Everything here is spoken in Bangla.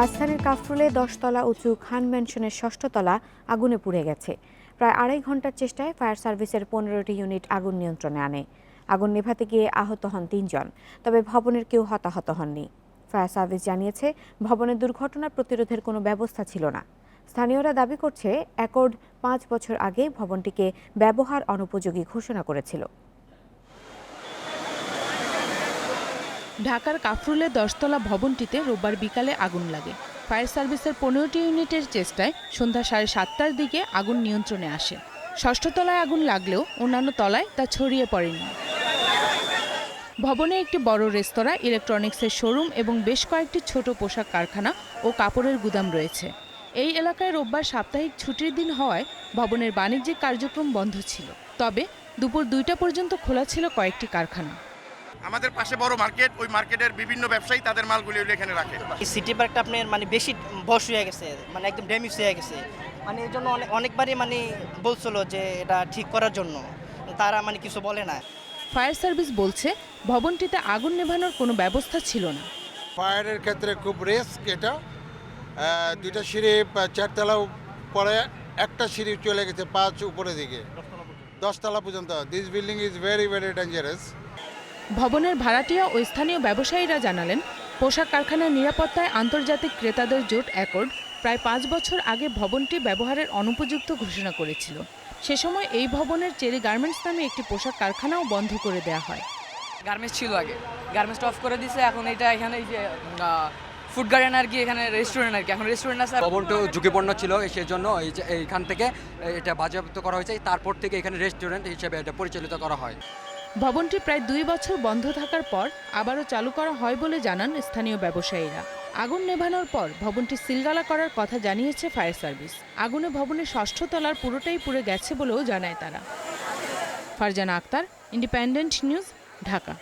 রাজধানীর কাফরুলে দশতলা উঁচু খান ম্যানশনের ষষ্ঠ তলা আগুনে পুড়ে গেছে। প্রায় আড়াই ঘণ্টার চেষ্টায় ফায়ার সার্ভিসের পনেরোটি ইউনিট আগুন নিয়ন্ত্রণে আনে। আগুন নেভাতে গিয়ে আহত হন তিনজন, তবে ভবনের কেউ হতাহত হননি। ফায়ার সার্ভিস জানিয়েছে ভবনের দুর্ঘটনা প্রতিরোধের কোনো ব্যবস্থা ছিল না। স্থানীয়রা দাবি করছে অ্যাকর্ড পাঁচ বছর আগে ভবনটিকে ব্যবহার অনুপযোগী ঘোষণা করেছিল। ঢাকার কাফরুলের দশতলা ভবনটিতে রোববার বিকালে আগুন লাগে। ফায়ার সার্ভিসের পনেরোটি ইউনিটের চেষ্টায় সন্ধ্যা সাড়ে সাতটার দিকে আগুন নিয়ন্ত্রণে আসে। ষষ্ঠ তলায় আগুন লাগলেও অন্যান্য তলায় তা ছড়িয়ে পড়েনি। ভবনে একটি বড় রেস্তোরাঁ, ইলেকট্রনিক্সের শোরুম এবং বেশ কয়েকটি ছোট পোশাক কারখানা ও কাপড়ের গুদাম রয়েছে। এই এলাকায় রোববার সাপ্তাহিক ছুটির দিন হওয়ায় ভবনের বাণিজ্যিক কার্যক্রম বন্ধ ছিল। তবে দুপুর দুইটা পর্যন্ত খোলা ছিল কয়েকটি কারখানা। আমাদের পাশে বড় মার্কেট ওই মার্কেটের বিভিন্ন ব্যবসায়ী তাদের মালগুলি এখানে রাখে। এই সিটি পার্কটা আপনার মানে বেশি বস হয়ে গেছে মানে একদম ড্যামেজ হয়ে গেছে। মানে এই জন্য অনেক অনেকবারই মানে বলছিল যে এটা ঠিক করার জন্য। তারা মানে কিছু বলে না। ফায়ার সার্ভিস বলছে ভবনটিতে আগুন নেভানোর কোনো ব্যবস্থা ছিল না। ফায়ারের ক্ষেত্রে খুব রিস্ক এটা। দুইটা সিঁড়ি চারতলা পরে একটা সিঁড়ি চলে গেছে পাঁচ উপরের দিকে। দশতলা পর্যন্ত। This building is very very dangerous ভবনের ভাড়াটিয়া ও স্থানীয় ব্যবসায়ীরা জানালেন পোশাক কারখানার নিরাপত্তায় আন্তর্জাতিক ক্রেতাদের জোট অ্যাকর্ড প্রায় পাঁচ বছর আগে ভবনটি ব্যবহারের অনুপযুক্ত ঘোষণা করেছিল। সে সময় এই ভবনের চেরি গার্মেন্টস নামে একটি পোশাক কারখানাও বন্ধ করে দেওয়া হয়। গার্মেন্টস ছিল আগে। গার্মেন্টসটা অফ করে দিছে এখন এটা এখানে এই যে ফুড গার্ডেন আর কি এখানে রেস্টুরেন্ট আর কি। এখন রেস্টুরেন্ট আছে। ভবনটা ঝুঁকিপূর্ণ ছিল সেই জন্য এই যে এইখান থেকে এটা বাজেয়াপ্ত করা হয়েছে। তারপর থেকে এখানে রেস্টুরেন্ট হিসেবে এটা পরিচালিত করা হয়। ভবনটি প্রায় দুই বছর বন্ধ থাকার পর আবারও চালু করা হয় বলে জানান স্থানীয় ব্যবসায়ীরা। আগুন নেভানোর পর ভবনটি সিলগালা করার কথা জানিয়েছে ফায়ার সার্ভিস। আগুনে ভবনের ষষ্ঠ তলার পুরোটাই পুড়ে গেছে বলেও জানায় তারা। Farzana Akter, Independent News, Dhaka.